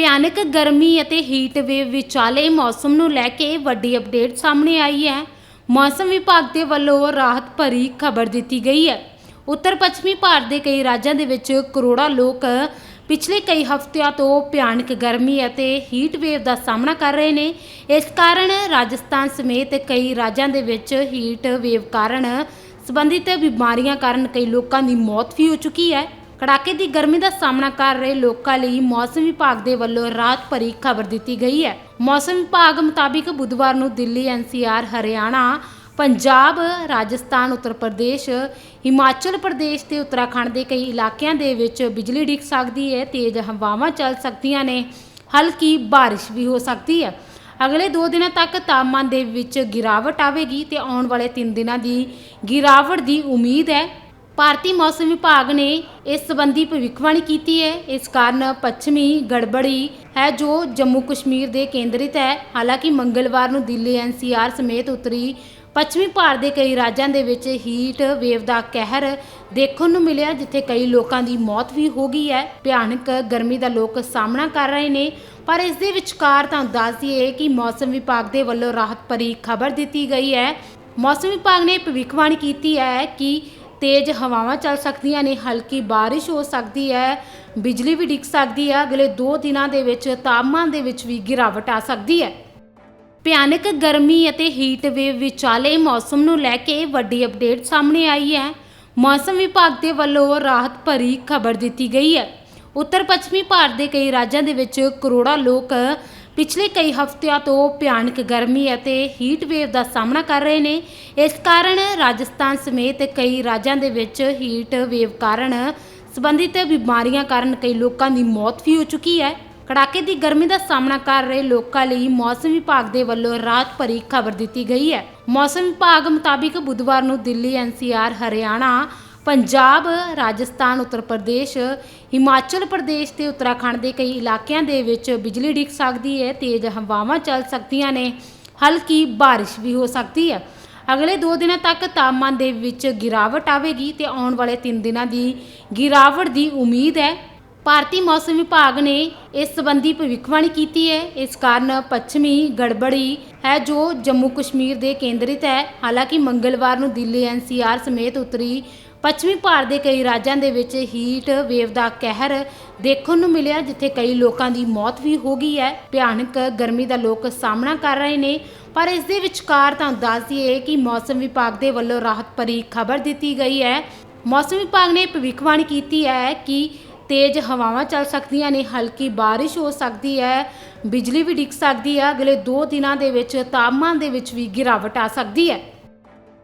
ਭਿਆਨਕ ਗਰਮੀ ਅਤੇ ਹੀਟ ਵੇਵ ਵਿਚਾਲੇ ਮੌਸਮ ਨੂੰ ਲੈ ਕੇ ਵੱਡੀ ਅਪਡੇਟ ਸਾਹਮਣੇ ਆਈ ਹੈ। ਮੌਸਮ ਵਿਭਾਗ ਦੇ ਵੱਲੋਂ ਰਾਹਤ ਭਰੀ ਖਬਰ ਦਿੱਤੀ ਗਈ ਹੈ। ਉੱਤਰ ਪੱਛਮੀ ਭਾਰਤ ਦੇ ਕਈ ਰਾਜਾਂ ਦੇ ਵਿੱਚ ਕਰੋੜਾਂ ਲੋਕ ਪਿਛਲੇ ਕਈ ਹਫ਼ਤਿਆਂ ਤੋਂ ਭਿਆਨਕ ਗਰਮੀ ਅਤੇ ਹੀਟ ਵੇਵ ਦਾ ਸਾਹਮਣਾ ਕਰ ਰਹੇ ਨੇ। ਇਸ ਕਾਰਨ ਰਾਜਸਥਾਨ ਸਮੇਤ ਕਈ ਰਾਜਾਂ ਦੇ ਵਿੱਚ ਹੀਟ ਵੇਵ ਕਾਰਨ ਸੰਬੰਧਿਤ ਬਿਮਾਰੀਆਂ ਕਾਰਨ ਕਈ ਲੋਕਾਂ ਦੀ ਮੌਤ ਵੀ ਹੋ ਚੁੱਕੀ ਹੈ। ਕੜਾਕੇ ਦੀ ਗਰਮੀ ਦਾ ਸਾਹਮਣਾ ਕਰ ਰਹੇ ਲੋਕਾਂ ਲਈ ਮੌਸਮ ਵਿਭਾਗ ਦੇ ਵੱਲੋਂ ਰਾਤ ਭਰੀ ਖਬਰ ਦਿੱਤੀ ਗਈ ਹੈ। ਮੌਸਮ ਵਿਭਾਗ ਮੁਤਾਬਿਕ ਬੁੱਧਵਾਰ ਨੂੰ ਦਿੱਲੀ ਐਨਸੀਆਰ ਹਰਿਆਣਾ, ਪੰਜਾਬ, ਰਾਜਸਥਾਨ, ਉੱਤਰ ਪ੍ਰਦੇਸ਼, ਹਿਮਾਚਲ ਪ੍ਰਦੇਸ਼ ਤੇ ਉੱਤਰਾਖੰਡ ਦੇ ਕਈ ਇਲਾਕਿਆਂ ਦੇ ਵਿੱਚ ਬਿਜਲੀ ਡਿੱਗ ਸਕਦੀ ਹੈ, ਤੇਜ਼ ਹਵਾਵਾਂ ਚੱਲ ਸਕਦੀਆਂ ਨੇ, ਹਲਕੀ ਬਾਰਿਸ਼ ਵੀ ਹੋ ਸਕਦੀ ਹੈ। ਅਗਲੇ 2 ਦਿਨਾਂ ਤੱਕ ਤਾਪਮਾਨ ਦੇ ਵਿੱਚ ਗਿਰਾਵਟ ਆਵੇਗੀ ਤੇ ਆਉਣ ਵਾਲੇ 3 ਦਿਨਾਂ ਦੀ ਗਿਰਾਵਟ ਦੀ ਉਮੀਦ ਹੈ। ਭਾਰਤੀ ਮੌਸਮ ਵਿਭਾਗ ਨੇ ਇਸ ਸੰਬੰਧੀ ਭਵਿੱਖਬਾਣੀ ਕੀਤੀ ਹੈ। ਇਸ ਕਾਰਨ ਪੱਛਮੀ ਗੜਬੜੀ ਹੈ ਜੋ ਜੰਮੂ ਕਸ਼ਮੀਰ ਦੇ ਕੇਂਦਰਿਤ ਹੈ। ਹਾਲਾਂਕਿ ਮੰਗਲਵਾਰ ਨੂੰ ਦਿੱਲੀ ਐਨਸੀਆਰ ਸਮੇਤ ਉੱਤਰੀ ਪੱਛਮੀ ਭਾਰਤ ਦੇ ਕਈ ਰਾਜਾਂ ਦੇ ਵਿੱਚ ਹੀਟ ਵੇਵ ਦਾ ਕਹਿਰ ਦੇਖਣ ਨੂੰ ਮਿਲਿਆ, ਜਿੱਥੇ ਕਈ ਲੋਕਾਂ ਦੀ ਮੌਤ ਵੀ ਹੋ ਗਈ ਹੈ। ਭਿਆਨਕ ਗਰਮੀ ਦਾ ਲੋਕ ਸਾਹਮਣਾ ਕਰ ਰਹੇ ਨੇ। ਪਰ ਇਸ ਦੇ ਵਿਚਕਾਰ ਤੁਹਾਨੂੰ ਦੱਸ ਦਈਏ ਕਿ ਮੌਸਮ ਵਿਭਾਗ ਦੇ ਵੱਲੋਂ ਰਾਹਤ ਭਰੀ ਖਬਰ ਦਿੱਤੀ ਗਈ ਹੈ। ਮੌਸਮ ਵਿਭਾਗ ਨੇ ਭਵਿੱਖਬਾਣੀ ਕੀਤੀ ਹੈ ਕਿ ਤੇਜ਼ ਹਵਾਵਾਂ ਚੱਲ ਸਕਦੀਆਂ ਨੇ, ਹਲਕੀ ਬਾਰਿਸ਼ ਹੋ ਸਕਦੀ ਹੈ, ਬਿਜਲੀ ਵੀ ਡਿੱਗ ਸਕਦੀ ਹੈ, ਅਗਲੇ 2 ਦਿਨਾਂ ਦੇ ਵਿੱਚ ਤਾਪਮਾਨ ਦੇ ਵਿੱਚ ਵੀ ਗਿਰਾਵਟ ਆ ਸਕਦੀ ਹੈ। ਭਿਆਨਕ ਗਰਮੀ ਅਤੇ ਹੀਟ ਵੇਵ ਵਿਚਾਲੇ ਮੌਸਮ ਨੂੰ ਲੈ ਕੇ ਵੱਡੀ ਅਪਡੇਟ ਸਾਹਮਣੇ ਆਈ ਹੈ। ਮੌਸਮ ਵਿਭਾਗ ਦੇ ਵੱਲੋਂ ਰਾਹਤ ਭਰੀ ਖਬਰ ਦਿੱਤੀ ਗਈ ਹੈ। ਉੱਤਰ ਪੱਛਮੀ ਭਾਰਤ ਦੇ ਕਈ ਰਾਜਾਂ ਦੇ ਵਿੱਚ ਕਰੋੜਾਂ ਲੋਕ ਪਿਛਲੇ ਕਈ ਹਫ਼ਤਿਆਂ ਤੋਂ ਭਿਆਨਕ ਗਰਮੀ ਅਤੇ ਹੀਟ ਵੇਵ ਦਾ ਸਾਹਮਣਾ ਕਰ ਰਹੇ ਨੇ। ਇਸ ਕਾਰਨ ਰਾਜਸਥਾਨ ਸਮੇਤ ਕਈ ਰਾਜਾਂ ਦੇ ਵਿੱਚ ਹੀਟ ਵੇਵ ਕਾਰਨ ਸੰਬੰਧਿਤ ਬਿਮਾਰੀਆਂ ਕਾਰਨ ਕਈ ਲੋਕਾਂ ਦੀ ਮੌਤ ਵੀ ਹੋ ਚੁੱਕੀ ਹੈ। ਕੜਾਕੇ ਦੀ ਗਰਮੀ ਦਾ ਸਾਹਮਣਾ ਕਰ ਰਹੇ ਲੋਕਾਂ ਲਈ ਮੌਸਮ ਵਿਭਾਗ ਦੇ ਵੱਲੋਂ ਰਾਤ ਭਰੀ ਖਬਰ ਦਿੱਤੀ ਗਈ ਹੈ। ਮੌਸਮ ਵਿਭਾਗ ਮੁਤਾਬਿਕ ਬੁੱਧਵਾਰ ਨੂੰ ਦਿੱਲੀ ਐਨਸੀਆਰ ਹਰਿਆਣਾ ਪੰਜਾਬ, ਰਾਜਸਥਾਨ, ਉੱਤਰ ਪ੍ਰਦੇਸ਼, ਹਿਮਾਚਲ ਪ੍ਰਦੇਸ਼ ਤੇ ਉੱਤਰਾਖੰਡ ਦੇ ਕਈ ਇਲਾਕਿਆਂ ਦੇ ਵਿੱਚ ਬਿਜਲੀ ਡਿੱਗ ਸਕਦੀ ਹੈ, ਤੇਜ਼ ਹਵਾਵਾਂ ਚੱਲ ਸਕਦੀਆਂ ਨੇ, ਹਲਕੀ ਬਾਰਿਸ਼ ਵੀ ਹੋ ਸਕਦੀ ਹੈ। ਅਗਲੇ 2 ਦਿਨਾਂ ਤੱਕ ਤਾਪਮਾਨ ਦੇ ਵਿੱਚ ਗਿਰਾਵਟ ਆਵੇਗੀ ਤੇ ਆਉਣ ਵਾਲੇ 3 ਦਿਨਾਂ ਦੀ ਗਿਰਾਵਟ ਦੀ ਉਮੀਦ ਹੈ। ਭਾਰਤੀ ਮੌਸਮ ਵਿਭਾਗ ਨੇ ਇਸ ਸੰਬੰਧੀ ਭਵਿੱਖਬਾਣੀ ਕੀਤੀ ਹੈ। ਇਸ ਕਾਰਨ ਪੱਛਮੀ ਗੜਬੜੀ ਹੈ ਜੋ ਜੰਮੂ ਕਸ਼ਮੀਰ ਦੇ ਕੇਂਦਰਿਤ ਹੈ। ਹਾਲਾਂਕਿ ਮੰਗਲਵਾਰ ਨੂੰ ਦਿੱਲੀ ਐਨਸੀਆਰ ਸਮੇਤ ਉੱਤਰੀ ਪੱਛਮੀ ਭਾਰਤ ਦੇ ਕਈ ਰਾਜਾਂ ਦੇ ਵਿੱਚ ਹੀਟ ਵੇਵ ਦਾ ਕਹਿਰ ਦੇਖਣ ਨੂੰ ਮਿਲਿਆ, ਜਿੱਥੇ ਕਈ ਲੋਕਾਂ ਦੀ ਮੌਤ ਵੀ ਹੋ ਗਈ ਹੈ। ਭਿਆਨਕ ਗਰਮੀ ਦਾ ਲੋਕ ਸਾਹਮਣਾ ਕਰ ਰਹੇ ਨੇ, ਪਰ ਇਸ ਦੇ ਵਿਚਕਾਰ ਤੁਹਾਨੂੰ ਦੱਸ ਦਈਏ ਕਿ ਮੌਸਮ ਵਿਭਾਗ ਦੇ ਵੱਲੋਂ ਰਾਹਤ ਭਰੀ ਖਬਰ ਦਿੱਤੀ ਗਈ ਹੈ। ਮੌਸਮ ਵਿਭਾਗ ਨੇ ਭਵਿੱਖਬਾਣੀ ਕੀਤੀ ਹੈ ਕਿ ਤੇਜ਼ ਹਵਾਵਾਂ ਚੱਲ ਸਕਦੀਆਂ ਨੇ, ਹਲਕੀ ਬਾਰਿਸ਼ ਹੋ ਸਕਦੀ ਹੈ, ਬਿਜਲੀ ਵੀ ਡਿੱਗ ਸਕਦੀ ਹੈ। ਅਗਲੇ 2 ਦਿਨਾਂ ਦੇ ਵਿੱਚ ਤਾਪਮਾਨ ਦੇ ਵਿੱਚ ਵੀ ਗਿਰਾਵਟ ਆ ਸਕਦੀ ਹੈ।